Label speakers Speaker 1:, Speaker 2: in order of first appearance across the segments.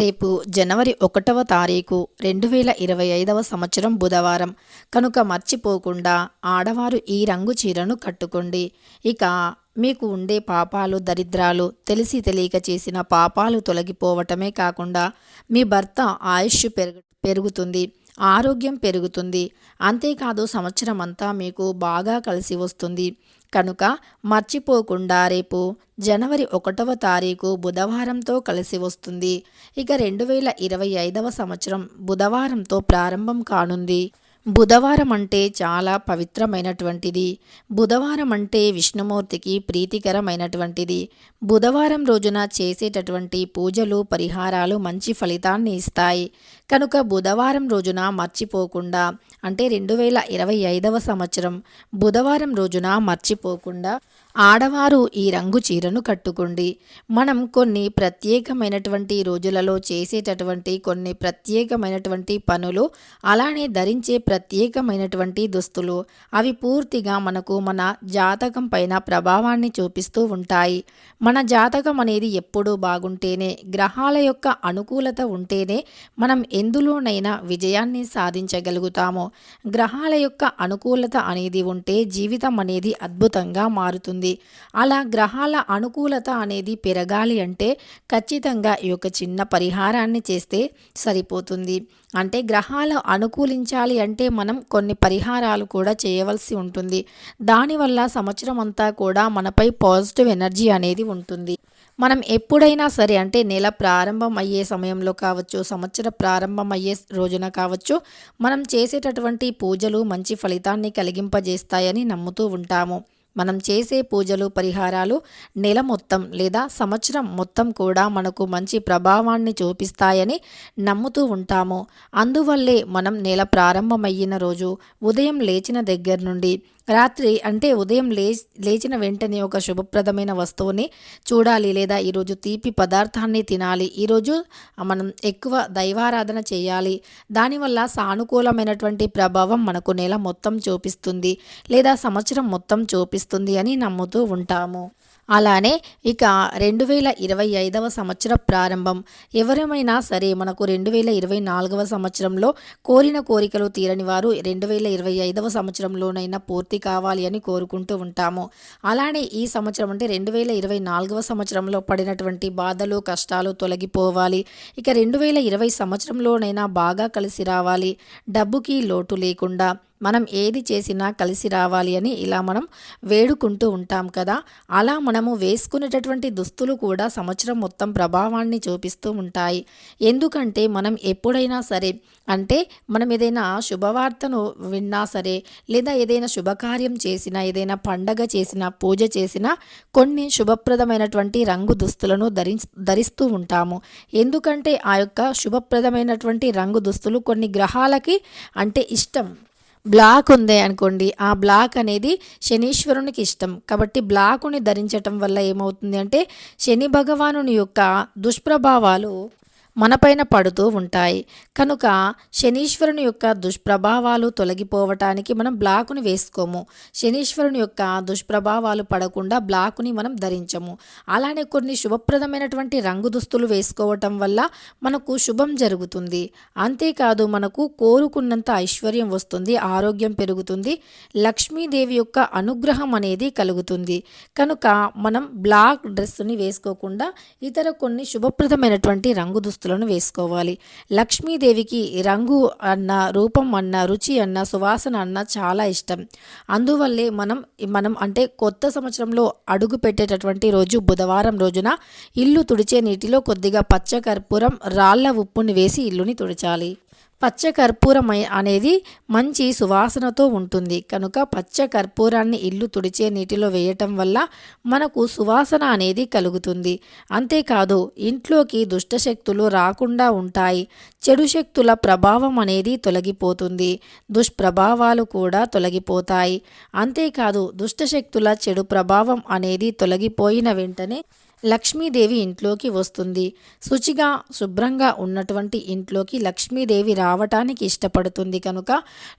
Speaker 1: రేపు జనవరి ఒకటవ తారీఖు రెండు వేల ఇరవై ఐదవ సంవత్సరం బుధవారం. కనుక మర్చిపోకుండా ఆడవారు ఈ రంగు చీరను కట్టుకోండి. ఇక మీకు ఉండే పాపాలు దరిద్రాలు తెలిసి తెలియక చేసిన పాపాలు తొలగిపోవటమే కాకుండా మీ భర్త ఆయుష్ పెరుగు పెరుగుతుంది. ఆరోగ్యం పెరుగుతుంది. అంతేకాదు సంవత్సరం అంతా మీకు బాగా కలిసి వస్తుంది. కనుక మర్చిపోకుండా రేపు జనవరి ఒకటవ తారీఖు బుధవారంతో కలిసి వస్తుంది. ఇక రెండు వేల ఇరవై ఐదవ సంవత్సరం బుధవారంతో ప్రారంభం కానుంది. బుధవారం అంటే చాలా పవిత్రమైనటువంటిది. బుధవారం అంటే విష్ణుమూర్తికి ప్రీతికరమైనటువంటిది. బుధవారం రోజున చేసేటటువంటి పూజలు పరిహారాలు మంచి ఫలితాన్ని ఇస్తాయి. కనుక బుధవారం రోజున మర్చిపోకుండా అంటే రెండు వేల ఇరవై ఐదవ సంవత్సరం బుధవారం రోజున మర్చిపోకుండా ఆడవారు ఈ రంగు చీరను కట్టుకోండి. మనం కొన్ని ప్రత్యేకమైనటువంటి రోజులలో చేసేటటువంటి కొన్ని ప్రత్యేకమైనటువంటి పనులు అలానే ధరించే ప్రత్యేకమైనటువంటి దుస్తులు అవి పూర్తిగా మనకు మన జాతకం పైన ప్రభావాన్ని చూపిస్తూ ఉంటాయి. మన జాతకం అనేది ఎప్పుడూ బాగుంటేనే గ్రహాల యొక్క అనుకూలత ఉంటేనే మనం ఎందులోనైనా విజయాన్ని సాధించగలుగుతాము. గ్రహాల యొక్క అనుకూలత అనేది ఉంటే జీవితం అనేది అద్భుతంగా మారుతుంది. అలా గ్రహాల అనుకూలత అనేది పెరగాలి అంటే ఖచ్చితంగా ఈ యొక్క చిన్న పరిహారాన్ని చేస్తే సరిపోతుంది. అంటే గ్రహాలు అనుకూలించాలి అంటే మనం కొన్ని పరిహారాలు కూడా చేయవలసి ఉంటుంది. దానివల్ల సంవత్సరం అంతా కూడా మనపై పాజిటివ్ ఎనర్జీ అనేది ఉంటుంది. మనం ఎప్పుడైనా సరే అంటే నెల ప్రారంభం అయ్యే సమయంలో కావచ్చు సంవత్సర ప్రారంభం అయ్యే రోజున కావచ్చు మనం చేసేటటువంటి పూజలు మంచి ఫలితాన్ని కలిగింపజేస్తాయని నమ్ముతూ ఉంటాము. మనం చేసే పూజలు పరిహారాలు నెల మొత్తం లేదా సంవత్సరం మొత్తం కూడా మనకు మంచి ప్రభావాన్ని చూపిస్తాయని నమ్ముతూ ఉంటాము. అందువల్లే మనం నెల ప్రారంభమయ్యిన రోజు ఉదయం లేచిన దగ్గర నుండి రాత్రి అంటే ఉదయం లే లేచిన వెంటనే ఒక శుభప్రదమైన వస్తువుని చూడాలి లేదా ఈరోజు తీపి పదార్థాన్ని తినాలి. ఈరోజు మనం ఎక్కువ దైవారాధన చేయాలి. దానివల్ల సానుకూలమైనటువంటి ప్రభావం మనకు నెల మొత్తం చూపిస్తుంది లేదా సంవత్సరం మొత్తం చూపిస్తుంది అని నమ్ముతూ ఉంటాము. అలానే ఇక రెండు వేల ఇరవై ఐదవ సంవత్సర ప్రారంభం. ఎవరేమైనా సరే మనకు రెండు వేల ఇరవై నాలుగవ సంవత్సరంలో కోరిన కోరికలు తీరని వారు రెండు వేల ఇరవై ఐదవ సంవత్సరంలోనైనా పూర్తి కావాలి అని కోరుకుంటూ ఉంటాము. అలానే ఈ సంవత్సరం అంటే రెండు వేల ఇరవై నాలుగవ సంవత్సరంలో పడినటువంటి బాధలు కష్టాలు తొలగిపోవాలి. ఇక రెండు వేల ఇరవై సంవత్సరంలోనైనా బాగా కలిసి రావాలి. డబ్బుకి లోటు లేకుండా మనం ఏది చేసినా కలిసి రావాలి అని ఇలా మనం వేడుకుంటూ ఉంటాం కదా. అలా మనము వేసుకునేటటువంటి దుస్తులు కూడా సంవత్సరం మొత్తం ప్రభావాన్ని చూపిస్తూ ఉంటాయి. ఎందుకంటే మనం ఎప్పుడైనా సరే అంటే మనం ఏదైనా శుభవార్తను విన్నా సరే లేదా ఏదైనా శుభకార్యం చేసినా ఏదైనా పండగ చేసినా పూజ చేసినా కొన్ని శుభప్రదమైనటువంటి రంగు దుస్తులను ధరి ధరిస్తూ ఉంటాము. ఎందుకంటే ఆ యొక్క శుభప్రదమైనటువంటి రంగు దుస్తులు కొన్ని గ్రహాలకి అంటే ఇష్టం. బ్లాక్ ఉంది అనుకోండి ఆ బ్లాక్ అనేది శనీశ్వరునికి ఇష్టం. కాబట్టి బ్లాకుని ధరించటం వల్ల ఏమవుతుంది అంటే శని భగవానుని యొక్క దుష్ప్రభావాలు మనపైన పడుతూ ఉంటాయి. కనుక శనీశ్వరుని యొక్క దుష్ప్రభావాలు తొలగిపోవటానికి మనం బ్లాకుని వేసుకోము. శనీశ్వరుని యొక్క దుష్ప్రభావాలు పడకుండా బ్లాకుని మనం ధరించము. అలానే కొన్ని శుభప్రదమైనటువంటి రంగు దుస్తులు వేసుకోవటం వల్ల మనకు శుభం జరుగుతుంది. అంతేకాదు మనకు కోరుకున్నంత ఐశ్వర్యం వస్తుంది ఆరోగ్యం పెరుగుతుంది లక్ష్మీదేవి యొక్క అనుగ్రహం అనేది కలుగుతుంది. కనుక మనం బ్లాక్ డ్రెస్సుని వేసుకోకుండా ఇతర కొన్ని శుభప్రదమైనటువంటి రంగు దుస్తులు దుస్తులను వేసుకోవాలి. లక్ష్మీదేవికి రంగు అన్న రూపం అన్న రుచి అన్న సువాసన అన్న చాలా ఇష్టం. అందువల్లే మనం మనం అంటే కొత్త సంవత్సరంలో అడుగు పెట్టేటటువంటి రోజు బుధవారం రోజున ఇల్లు తుడిచే నీటిలో కొద్దిగా పచ్చకర్పూరం రాళ్ళ ఉప్పుని వేసి ఇల్లుని తుడిచాలి. పచ్చ కర్పూరం అనేది మంచి సువాసనతో ఉంటుంది. కనుక పచ్చ కర్పూరాన్ని ఇల్లు తుడిచే నీటిలో వేయటం వల్ల మనకు సువాసన అనేది కలుగుతుంది. అంతేకాదు ఇంట్లోకి దుష్టశక్తులు రాకుండా ఉంటాయి. చెడు శక్తుల ప్రభావం అనేది తొలగిపోతుంది. దుష్ప్రభావాలు కూడా తొలగిపోతాయి. అంతేకాదు దుష్టశక్తుల చెడు ప్రభావం అనేది తొలగిపోయిన వెంటనే లక్ష్మీదేవి ఇంట్లోకి వస్తుంది. శుచిగా శుభ్రంగా ఉన్నటువంటి ఇంట్లోకి లక్ష్మీదేవి రావటానికి ఇష్టపడుతుంది కనుక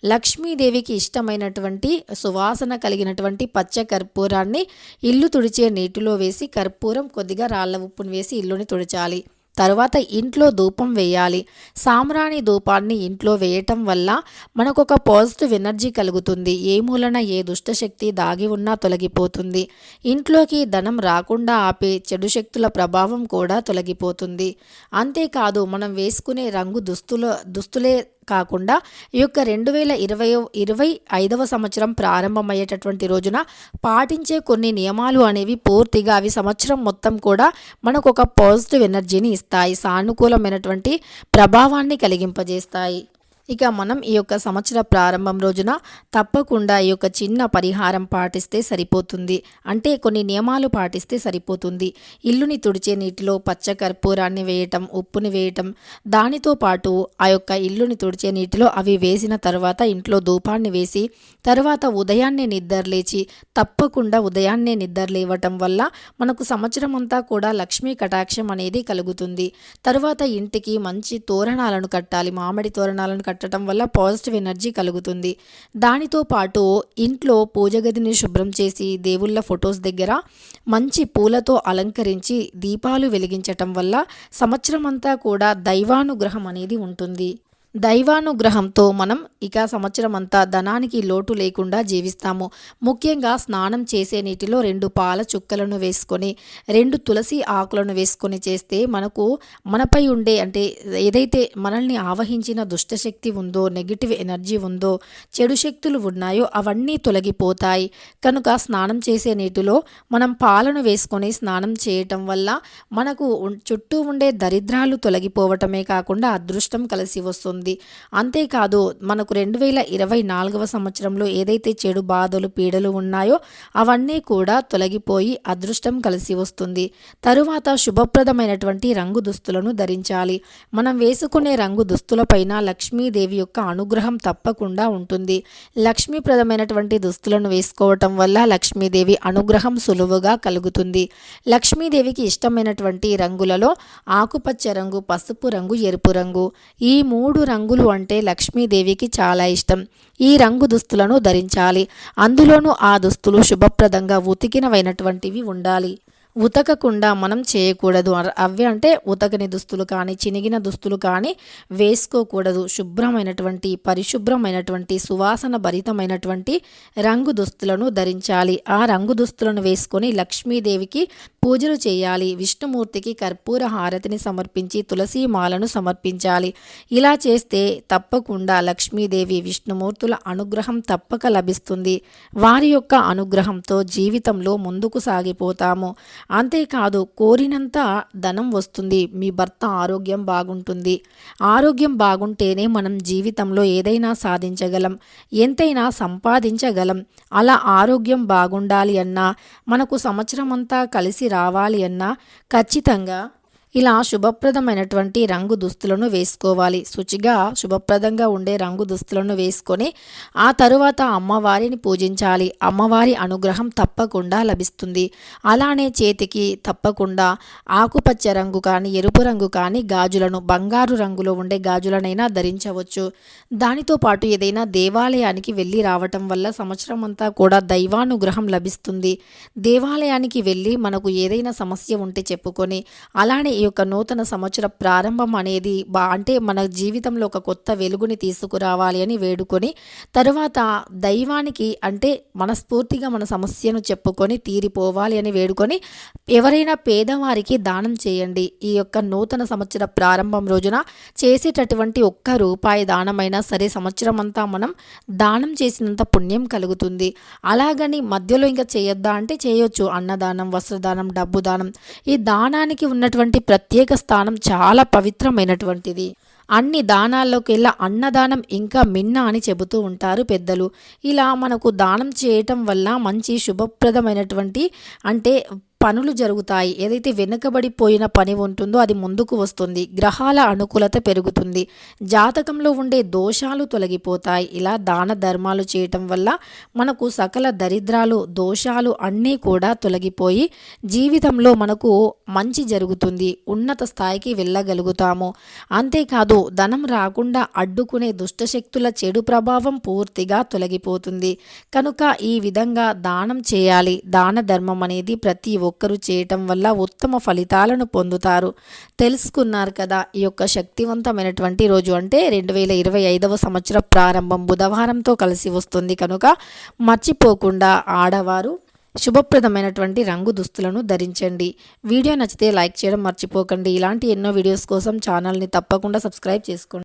Speaker 1: లక్ష్మీదేవికి ఇష్టమైనటువంటి సువాసన కలిగినటువంటి పచ్చ కర్పూరాన్ని ఇల్లు తుడిచే నీటిలో వేసి కర్పూరం కొద్దిగా రాళ్ళ ఉప్పును వేసి ఇల్లుని తుడిచాలి. తరువాత ఇంట్లో ధూపం వేయాలి. సామ్రాణి ధూపాన్ని ఇంట్లో వేయటం వల్ల మనకు ఒక పాజిటివ్ ఎనర్జీ కలుగుతుంది. ఏ మూలన ఏ దుష్టశక్తి దాగి ఉన్నా తొలగిపోతుంది. ఇంట్లోకి ధనం రాకుండా ఆపే చెడు శక్తుల ప్రభావం కూడా తొలగిపోతుంది. అంతేకాదు మనం వేసుకునే రంగు దుస్తుల దుస్తులే కాకుండా ఈ యొక్క రెండు వేల ఇరవై ఇరవై ఐదవ సంవత్సరం ప్రారంభమయ్యేటటువంటి రోజున పాటించే కొన్ని నియమాలు అనేవి పూర్తిగా అవి సంవత్సరం మొత్తం కూడా మనకు ఒక పాజిటివ్ ఎనర్జీని ఇస్తాయి సానుకూలమైనటువంటి ప్రభావాన్ని కలిగింపజేస్తాయి. ఇక మనం ఈ యొక్క సంవత్సర ప్రారంభం రోజున తప్పకుండా ఈ యొక్క చిన్న పరిహారం పాటిస్తే సరిపోతుంది. అంటే కొన్ని నియమాలు పాటిస్తే సరిపోతుంది. ఇల్లుని తుడిచే నీటిలో పచ్చ కర్పూరాన్ని వేయటం ఉప్పుని వేయటం దానితో పాటు ఆ యొక్క ఇల్లుని తుడిచే నీటిలో అవి వేసిన తర్వాత ఇంట్లో ధూపాన్ని వేసి తర్వాత ఉదయాన్నే నిద్రలేచి తప్పకుండా ఉదయాన్నే నిద్రలేవటం వల్ల మనకు సంవత్సరం అంతా కూడా లక్ష్మీ కటాక్షం అనేది కలుగుతుంది. తర్వాత ఇంటికి మంచి తోరణాలను కట్టాలి మామిడి తోరణాలను కట్టాలి. కట్టడం వల్ల పాజిటివ్ ఎనర్జీ కలుగుతుంది. దానితో పాటు ఇంట్లో పూజ గదిని శుభ్రం చేసి దేవుళ్ళ ఫొటోస్ దగ్గర మంచి పూలతో అలంకరించి దీపాలు వెలిగించటం వల్ల సంవత్సరం అంతా కూడా దైవానుగ్రహం అనేది ఉంటుంది. దైవానుగ్రహంతో మనం ఇక సంవత్సరం అంతా ధనానికి లోటు లేకుండా జీవిస్తాము. ముఖ్యంగా స్నానం చేసే నీటిలో రెండు పాల చుక్కలను వేసుకొని రెండు తులసి ఆకులను వేసుకొని చేస్తే మనకు మనపై ఉండే అంటే ఏదైతే మనల్ని ఆవహించిన దుష్టశక్తి ఉందో నెగిటివ్ ఎనర్జీ ఉందో చెడు శక్తులు ఉన్నాయో అవన్నీ తొలగిపోతాయి. కనుక స్నానం చేసే నీటిలో మనం పాలను వేసుకొని స్నానం చేయటం వల్ల మనకు చుట్టూ ఉండే దరిద్రాలు తొలగిపోవటమే కాకుండా అదృష్టం కలిసి వస్తుంది. అంతేకాదు మనకు రెండు వేల ఇరవై నాలుగవ సంవత్సరంలో ఏదైతే చెడు బాధలు పీడలు ఉన్నాయో అవన్నీ కూడా తొలగిపోయి అదృష్టం కలిసి వస్తుంది. తరువాత శుభప్రదమైనటువంటి రంగు దుస్తులను ధరించాలి. మనం వేసుకునే రంగు దుస్తులపైన లక్ష్మీదేవి యొక్క అనుగ్రహం తప్పకుండా ఉంటుంది. లక్ష్మీప్రదమైనటువంటి దుస్తులను వేసుకోవటం వల్ల లక్ష్మీదేవి అనుగ్రహం సులువుగా కలుగుతుంది. లక్ష్మీదేవికి ఇష్టమైనటువంటి రంగులలో ఆకుపచ్చ రంగు పసుపు రంగు ఎరుపు రంగు. ఈ మూడు రంగులు అంటే లక్ష్మీదేవికి చాలా ఇష్టం. ఈ రంగు దుస్తులను ధరించాలి. అందులోనూ ఆ దుస్తులు శుభప్రదంగా ఉతికినవైనటువంటివి ఉండాలి. ఉతకకుండా మనం చేయకూడదు. అవి అంటే ఉతకని దుస్తులు కానీ చినిగిన దుస్తులు కానీ వేసుకోకూడదు. శుభ్రమైనటువంటి పరిశుభ్రమైనటువంటి సువాసన భరితమైనటువంటి రంగు దుస్తులను ధరించాలి. ఆ రంగు దుస్తులను వేసుకొని లక్ష్మీదేవికి పూజలు చేయాలి. విష్ణుమూర్తికి కర్పూర హారతిని సమర్పించి తులసి మాలను సమర్పించాలి. ఇలా చేస్తే తప్పకుండా లక్ష్మీదేవి విష్ణుమూర్తుల అనుగ్రహం తప్పక లభిస్తుంది. వారి యొక్క అనుగ్రహంతో జీవితంలో ముందుకు సాగిపోతాము. అంతేకాదు కోరినంత ధనం వస్తుంది. మీ భర్త ఆరోగ్యం బాగుంటుంది. ఆరోగ్యం బాగుంటేనే మనం జీవితంలో ఏదైనా సాధించగలం. ఎంతైనా సంపాదించగలం. అలా ఆరోగ్యం బాగుండాలి అన్నా మనకు సంవత్సరం అంతా కలిసి రావాలి అన్నా ఖచ్చితంగా ఇలా శుభప్రదమైనటువంటి రంగు దుస్తులను వేసుకోవాలి. శుచిగా శుభప్రదంగా ఉండే రంగు దుస్తులను వేసుకొని ఆ తరువాత అమ్మవారిని పూజించాలి. అమ్మవారి అనుగ్రహం తప్పకుండా లభిస్తుంది. అలానే చేతికి తప్పకుండా ఆకుపచ్చ రంగు కానీ ఎరుపు రంగు కానీ గాజులను బంగారు రంగులో ఉండే గాజులనైనా ధరించవచ్చు. దానితో పాటు ఏదైనా దేవాలయానికి వెళ్ళి రావటం వల్ల సంవత్సరం అంతా కూడా దైవానుగ్రహం లభిస్తుంది. దేవాలయానికి వెళ్ళి మనకు ఏదైనా సమస్య ఉంటే చెప్పుకొని అలానే యొక్క నూతన సంవత్సర ప్రారంభం అనేది బా అంటే మన జీవితంలో ఒక కొత్త వెలుగుని తీసుకురావాలి అని వేడుకొని తరువాత దైవానికి అంటే మనస్ఫూర్తిగా మన సమస్యను చెప్పుకొని తీరిపోవాలి అని వేడుకొని ఎవరైనా పేదవారికి దానం చేయండి. ఈ యొక్క నూతన సంవత్సర ప్రారంభం రోజున చేసేటటువంటి ఒక్క రూపాయి దానమైనా సరే సంవత్సరం అంతా మనం దానం చేసినంత పుణ్యం కలుగుతుంది. అలాగని మధ్యలో ఇంకా చేయొద్దా అంటే చేయొచ్చు. అన్నదానం వస్త్రదానం డబ్బు దానం ఈ దానానికి ఉన్నటువంటి ప్రత్యేక స్థానం చాలా పవిత్రమైనటువంటిది. అన్ని దానాల్లోకెల్లా అన్నదానం ఇంకా మిన్న అని చెబుతూ ఉంటారు పెద్దలు. ఇలా మనకు దానం చేయటం వల్ల మంచి శుభప్రదమైనటువంటి అంటే పనులు జరుగుతాయి. ఏదైతే వెనుకబడిపోయిన పని ఉంటుందో అది ముందుకు వస్తుంది. గ్రహాల అనుకూలత పెరుగుతుంది. జాతకంలో ఉండే దోషాలు తొలగిపోతాయి. ఇలా దాన ధర్మాలు చేయటం వల్ల మనకు సకల దరిద్రాలు దోషాలు అన్నీ కూడా తొలగిపోయి జీవితంలో మనకు మంచి జరుగుతుంది. ఉన్నత స్థాయికి వెళ్ళగలుగుతాము. అంతేకాదు ధనం రాకుండా అడ్డుకునే దుష్టశక్తుల చెడు ప్రభావం పూర్తిగా తొలగిపోతుంది. కనుక ఈ విధంగా దానం చేయాలి. దాన ధర్మం అనేది ప్రతి ఒక్క ఒక్కరు చేయటం వల్ల ఉత్తమ ఫలితాలను పొందుతారు. తెలుసుకున్నారు కదా ఈ యొక్క శక్తివంతమైనటువంటి రోజు అంటే రెండు వేల ఇరవై ఐదవ సంవత్సర ప్రారంభం బుధవారంతో కలిసి వస్తుంది కనుక మర్చిపోకుండా ఆడవారు శుభప్రదమైనటువంటి రంగు దుస్తులను ధరించండి. వీడియో నచ్చితే లైక్ చేయడం మర్చిపోకండి. ఇలాంటి ఎన్నో వీడియోస్ కోసం ఛానల్ని తప్పకుండా సబ్స్క్రైబ్ చేసుకోండి.